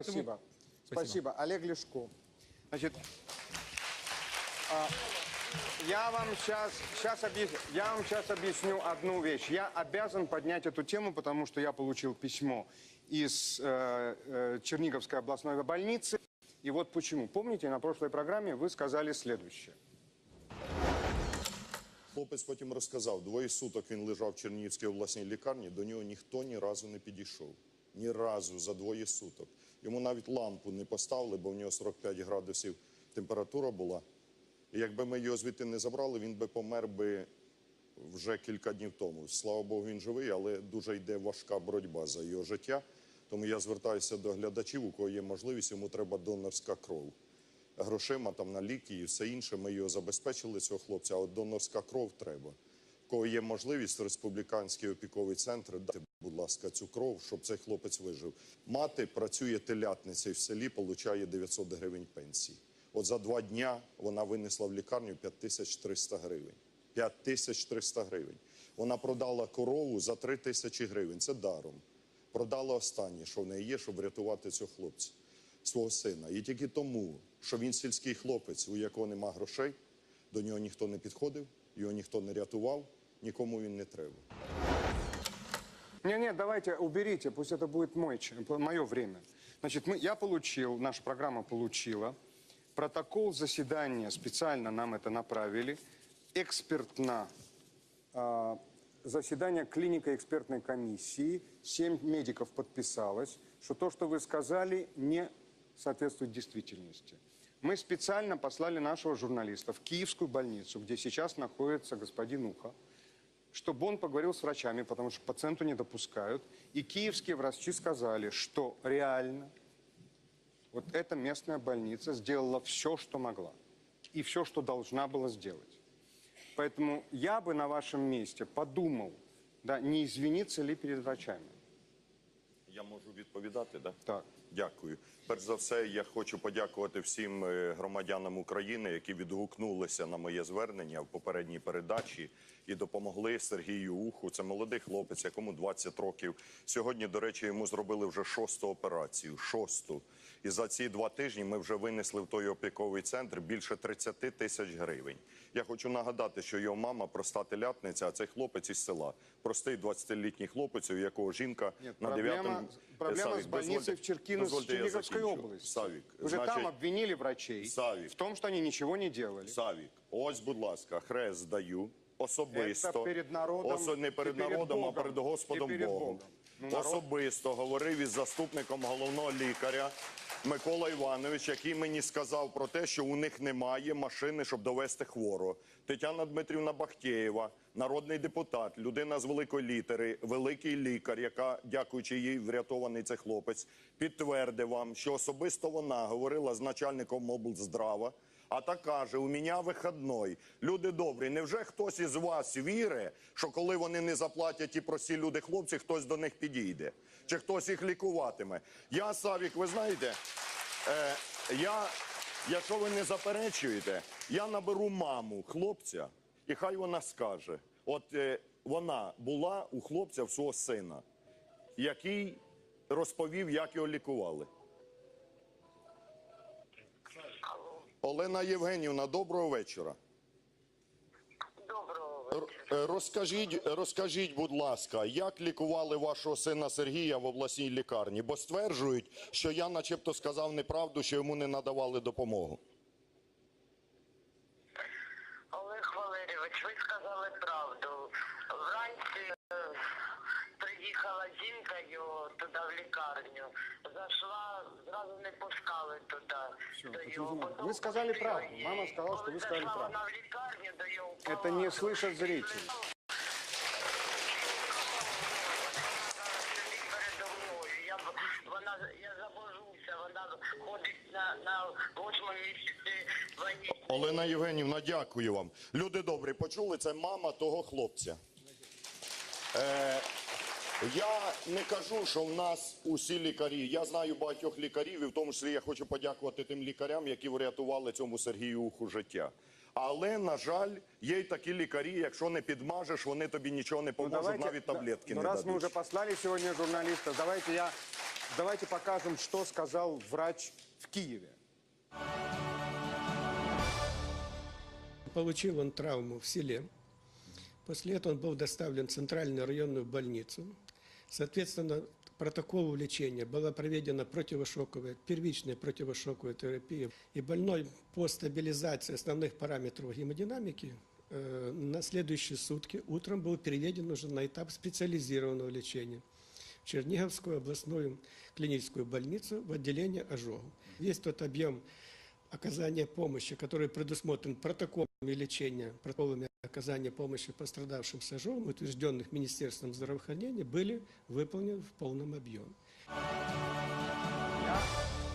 Спасибо. Спасибо. Олег Лешко. Значит, а, я вам сейчас, сейчас, объясню, я вам сейчас объясню одну вещь. Я обязан поднять эту тему, потому что я получил письмо из э, э, Черниговской областной больницы. И вот почему. Помните, на прошлой программе вы сказали следующее. Хлопець потім розказав, двоє суток він лежав в Чернігівській обласній лікарні, до нього ніхто ні разу не підійшов. Ні разу за двоє суток. Йому навіть лампу не поставили, бо в нього 45 градусів температура була. І якби ми його звідти не забрали, він би помер би вже кілька днів тому. Слава Богу, він живий, але дуже йде важка боротьба за його життя. Тому я звертаюся до глядачів, у кого є можливість, йому треба донорська кров грошима там на ліки і все інше. Ми його забезпечили, цього хлопця. А от донорська кров треба. Кого є можливість, республіканський опіковий центр, дайте, будь ласка, цю кров, щоб цей хлопець вижив. Мати працює телятницею в селі, получає 900 гривень пенсії. От за два дня вона винесла в лікарню 5300 гривень. 5300 гривень. Вона продала корову за 3 тисячі гривень. Це даром. Продала останнє, що в неї є, щоб врятувати цього хлопця свого сина. І тільки тому, що він сільський хлопець, у якого нема грошей, до нього ніхто не підходив, його ніхто не рятував, нікому він не треба. Не-не, давайте уберите, пусть это будет мой, мое время. Значит, мы, я получил, наша программа получила протокол заседания, специально нам это направили, экспертно а, заседание клиника экспертной комиссии, семь медиков подписалось, что то, что вы сказали, не соответствует действительности. Мы специально послали нашего журналиста в Киевскую больницу, где сейчас находится господин Уха, чтобы он поговорил с врачами, потому что пациенту не допускают. И киевские врачи сказали, что реально вот эта местная больница сделала все, что могла. И все, что должна была сделать. Поэтому я бы на вашем месте подумал, да, не извиниться ли перед врачами. Я можу відповідати, да? Так. Дякую. Перш за все, я хочу подякувати всім е, громадянам України, які відгукнулися на моє звернення в попередній передачі і допомогли Сергію Уху. Це молодий хлопець, якому 20 років. Сьогодні, до речі, йому зробили вже шосту операцію. Шосту. І за ці два тижні ми вже винесли в той опіковий центр більше 30 тисяч гривень. Я хочу нагадати, що його мама проста телятниця, а цей хлопець із села. Простий 20-літній хлопець, у якого жінка Нет, на проблема, дев'ятому проблема Савік, с больницей дозвольте- в Черкино, дозвольте, я Черниговской закінчу. области. Савік, Вы же там обвинили врачей Савик. в том, что они ничего не делали. Савік, ось, будь ласка, хрест даю особисто. Це перед народом Осо- не перед народом, перед а перед Господом перед Богом. Богом. Ну, народ- Особисто говорив із заступником головного лікаря Микола Іванович, який мені сказав про те, що у них немає машини, щоб довести хворого. Тетяна Дмитрівна Бахтєєва, народний депутат, людина з великої літери, великий лікар, яка, дякуючи їй, врятований цей хлопець, підтвердив вам, що особисто вона говорила з начальником облздрава, а та каже: у мене вихідний. Люди добрі, невже хтось із вас вірить, що коли вони не заплатять ті прості люди хлопці, хтось до них підійде? Чи хтось їх лікуватиме? Я, Савік, ви знаєте, е, я, якщо ви не заперечуєте, я наберу маму хлопця, і хай вона скаже: от е, вона була у хлопця в свого сина, який розповів, як його лікували. Олена Євгенівна, доброго вечора. Доброго вечора. е, Розкажіть, розкажіть, будь ласка, як лікували вашого сина Сергія в обласній лікарні? Бо стверджують, що я, начебто, сказав неправду, що йому не надавали допомогу. Олег Валерійович, ви сказали правду. Вранці е, приїхала жінка його туди в лікарню. Зайшла, зразу не пускали туди. до почему його. Потім Ви сказали пустили правду. її. Мама сказала, що Коли ви сказали зайшла правду. вона в лікарню до його. Это не слышат зрители. передо мною. Я, б- вона, я забожуся, вона ходить на, на восьмому місяці вагітність. Олена Євгенівна, дякую вам. Люди добрі, почули, це мама того хлопця. Е, я не кажу, що в нас усі лікарі. Я знаю багатьох лікарів, і в тому числі я хочу подякувати тим лікарям, які врятували цьому Сергію Уху життя. Але, на жаль, є й такі лікарі, якщо не підмажеш, вони тобі нічого не Ну, поможуть, навіть да, таблетки ну, не раз мы дадуть. уже послали сегодня журналистов, давайте я, давайте покажем, что сказал врач в Киеве. Получил он травму в селе. После этого он был доставлен в центральную районную больницу. Соответственно, протоколу лечения была проведена противошоковая, первичная противошоковая терапия. И больной по стабилизации основных параметров гемодинамики э, на следующие сутки утром был переведен уже на этап специализированного лечения в Черниговскую областную клиническую больницу в отделение ожогов. Весь тот объем оказания помощи, который предусмотрен протоколами лечения, протоколами оказания помощи пострадавшим с ожогом, утвержденных Министерством здравоохранения, были выполнены в полном объеме.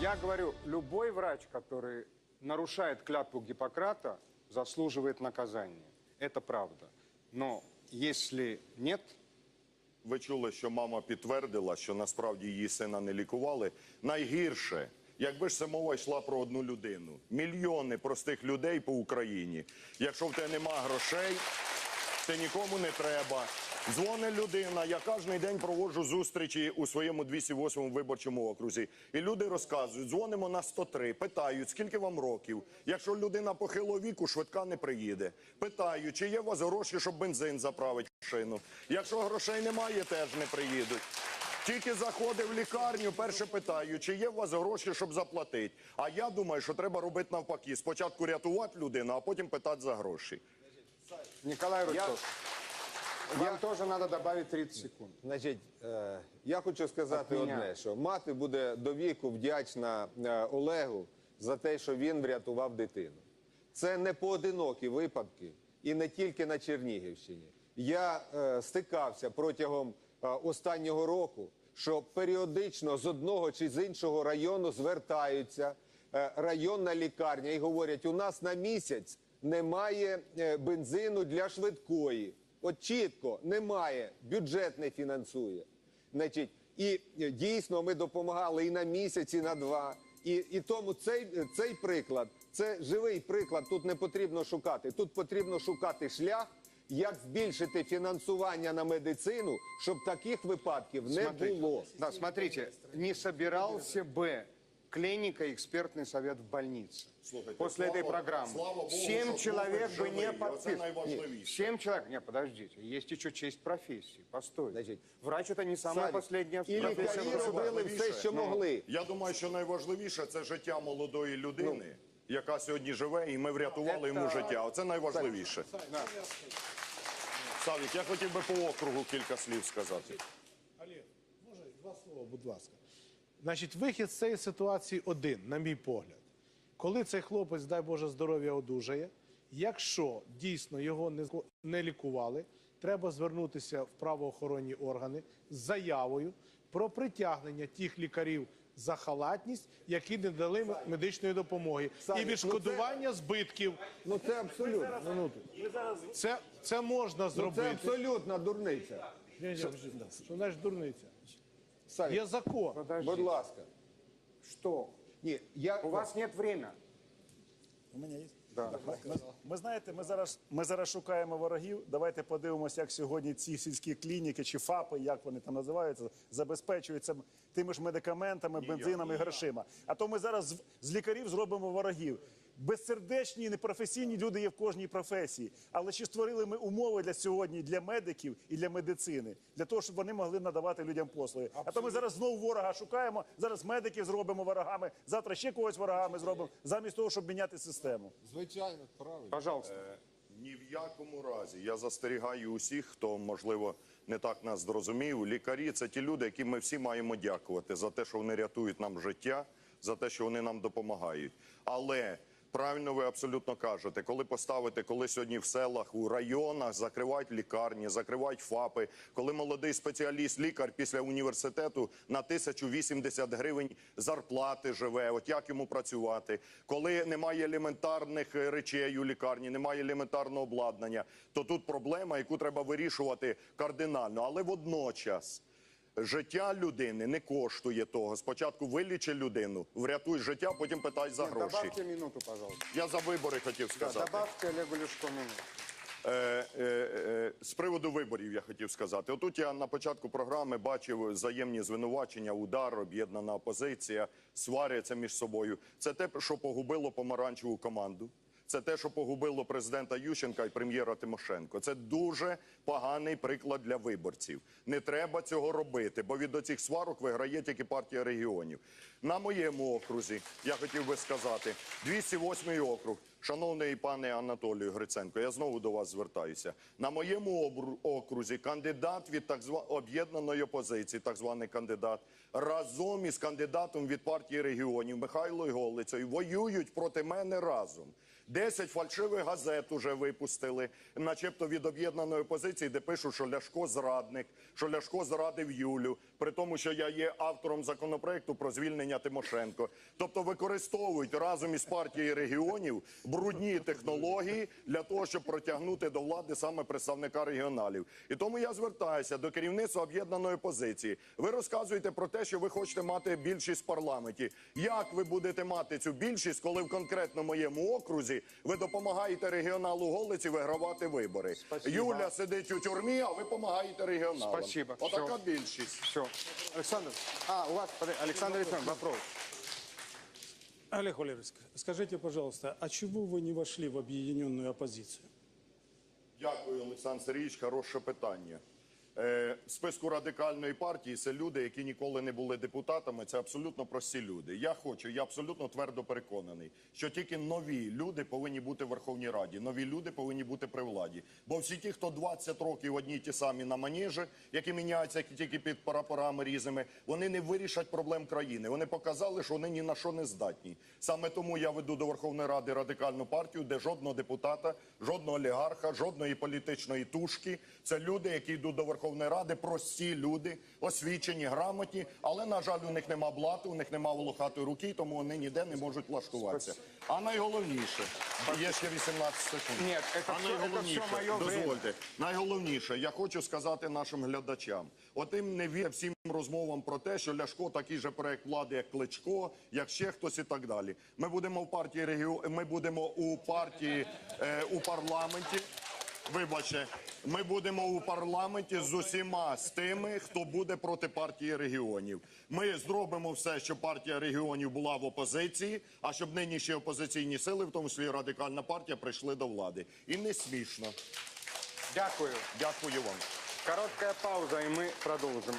Я говорю, любой врач, который нарушает клятву Гиппократа, заслуживает наказания. Это правда. Но если нет, Ви чули, що мама підтвердила, що насправді її сина не лікували. Найгірше, якби ж це мова йшла про одну людину. Мільйони простих людей по Україні. Якщо в тебе нема грошей, це нікому не треба. Дзвонить людина, я кожен день проводжу зустрічі у своєму 208 виборчому окрузі. І люди розказують, дзвонимо на 103, питають, скільки вам років. Якщо людина похилого віку, швидка не приїде. Питаю, чи є у вас гроші, щоб бензин заправити машину. Якщо грошей немає, теж не приїдуть. Тільки заходив в лікарню, перше питаю, чи є у вас гроші, щоб заплатити. А я думаю, що треба робити навпаки. Спочатку рятувати людину, а потім питати за гроші. Николай Рудцов, вам тоже надо добавить 30 секунд. Значить, е, я хочу сказати От мене. одне, що мати буде до віку вдячна е, Олегу за те, що він врятував дитину. Це не поодинокі випадки і не тільки на Чернігівщині. Я е, стикався протягом останнього року, що періодично з одного чи з іншого району звертаються е, районна лікарня і говорять: у нас на місяць немає е, бензину для швидкої. От чітко немає, бюджет не фінансує. Значить, і е, дійсно ми допомагали і на місяць, і на два. І, і тому цей, цей приклад це живий приклад. Тут не потрібно шукати. Тут потрібно шукати шлях, як збільшити фінансування на медицину, щоб таких випадків не Смотрите. було. Да, смотрите, не собирался бы клиника экспертный совет в больнице. Слушайте, После слава- этой программы. слава Богу, Семь что человек хлопец бы не живый, а это подписали. наиважливейше. Семь человек. Не, подождите. Есть еще честь профессии. Постой. Значит, Врач это не самая Савик, последняя І профессия. лікарі в робили все, що Ну, могли. Я думаю, що найважливіше це життя молодої людини, яка сьогодні живе, і ми врятували йому життя. Оце найважливіше. Савік, я хотів би по округу кілька слів сказати. Олег, може два слова, будь ласка. Значить, вихід з цієї ситуації один, на мій погляд. Коли цей хлопець, дай Боже здоров'я, одужає, якщо дійсно його не, не лікували, треба звернутися в правоохоронні органи з заявою про притягнення тих лікарів за халатність, які не дали медичної допомоги, Саня, і ну відшкодування збитків. Ну це абсолютно. Минуту. Це, це можна Ну, зробити. це абсолютна дурниця. Ні, ні, Що значить дурниця? Савік, Є закон. будь ласка. Что? Ні, я У вас нет времени. У мене є? Да. Ми, ми знаєте, ми зараз, ми зараз шукаємо ворогів. Давайте подивимося, як сьогодні ці сільські клініки чи ФАПи, як вони там називаються, забезпечуються тими ж медикаментами, бензинами, грошима. А то ми зараз з, лікарів зробимо ворогів. Безсердечні, непрофесійні люди є в кожній професії. Але чи створили ми умови для сьогодні для медиків і для медицини, для того, щоб вони могли надавати людям послуги? А то ми зараз знову ворога шукаємо. Зараз медиків зробимо ворогами, завтра ще когось ворогами зробимо, замість того, щоб міняти систему. звичайно правильно. Пожалуйста. Ні в якому разі. Я застерігаю усіх, хто, можливо, не так нас зрозумів. Лікарі це ті люди, яким ми всі маємо дякувати за те, що вони рятують нам життя, за те, що вони нам допомагають. Але правильно ви абсолютно кажете, коли поставити, коли сьогодні в селах, у районах закривають лікарні, закривають ФАПи, коли молодий спеціаліст, лікар після університету на 1080 гривень зарплати живе, от як йому працювати, коли немає елементарних е, речей у лікарні, немає елементарного обладнання, то тут проблема, яку треба вирішувати кардинально. Але водночас Життя людини не коштує того. Спочатку вилічи людину, врятуй життя, потім питай за гроші. добавьте минуту, пожалуйста. Я за вибори хотів Да, сказати. добавьте Олегу Ляшко минуту. Е, е, е, з приводу виборів я хотів сказати. Отут я на початку програми бачив взаємні звинувачення, удар, об'єднана опозиція, сваряться між собою. Це те, що погубило помаранчеву команду. Це те, що погубило президента Ющенка і прем'єра Тимошенко. Це дуже поганий приклад для виборців. Не треба цього робити, бо від оцих сварок виграє тільки партія регіонів. На моєму окрузі я хотів би сказати 208 округ. Шановний пане Анатолію Гриценко, я знову до вас звертаюся. На моєму окрузі кандидат від так зва... об'єднаної опозиції, так званий кандидат, разом із кандидатом від партії регіонів Михайлою Голицею воюють проти мене разом. Десять фальшивих газет уже випустили, начебто від об'єднаної опозиції, де пишуть, що Ляшко зрадник, що Ляшко зрадив Юлю, при тому, що я є автором законопроекту про звільнення Тимошенко. Тобто використовують разом із партією регіонів брудні технології для того, щоб протягнути до влади саме представника регіоналів. І тому я звертаюся до керівництва об'єднаної опозиції. Ви розказуєте про те, що ви хочете мати більшість в парламенті. Як ви будете мати цю більшість, коли в конкретно моєму окрузі ви допомагаєте регіоналу Голиці вигравати вибори? Спасибо. Юля сидить у тюрмі, а ви допомагаєте регіоналам. Спасибо. Отака Всё. більшість. Все. Александр, а, у вас, подожди, Александр Александрович, вопрос. Олег Валерьевич, скажите, пожалуйста, а чего вы не вошли в объединенную оппозицию? Дякую, Олександр Сергійович. Хороше питання. Е, списку радикальної партії це люди, які ніколи не були депутатами. Це абсолютно прості люди. Я хочу, я абсолютно твердо переконаний, що тільки нові люди повинні бути в Верховній Раді. Нові люди повинні бути при владі. Бо всі ті, хто 20 років одні ті самі на манежі, які міняються тільки під прапорами різними, вони не вирішать проблем країни. Вони показали, що вони ні на що не здатні. Саме тому я веду до Верховної Ради радикальну партію, де жодного депутата, жодного олігарха, жодної політичної тушки. Це люди, які йдуть до Верховної Ради, прості люди, освічені, грамотні, але на жаль, у них нема блату, у них нема волохатої руки, тому вони ніде не можуть влаштуватися. А найголовніше, є ще 18 секунд. Ні, це а все- найголовніше, це все моє время. дозвольте, найголовніше, я хочу сказати нашим глядачам. Отим не вір всім розмовам про те, що Ляшко такий же проект влади, як Кличко, як ще хтось і так далі. Ми будемо в партії регіо... ми будемо у партії е, у парламенті. Вибачте, ми будемо у парламенті з усіма з тими, хто буде проти партії регіонів. Ми зробимо все, щоб партія регіонів була в опозиції, а щоб нинішні опозиційні сили, в тому числі радикальна партія, прийшли до влади. І не смішно. Дякую. Дякую вам. Короткая пауза, и мы продолжим.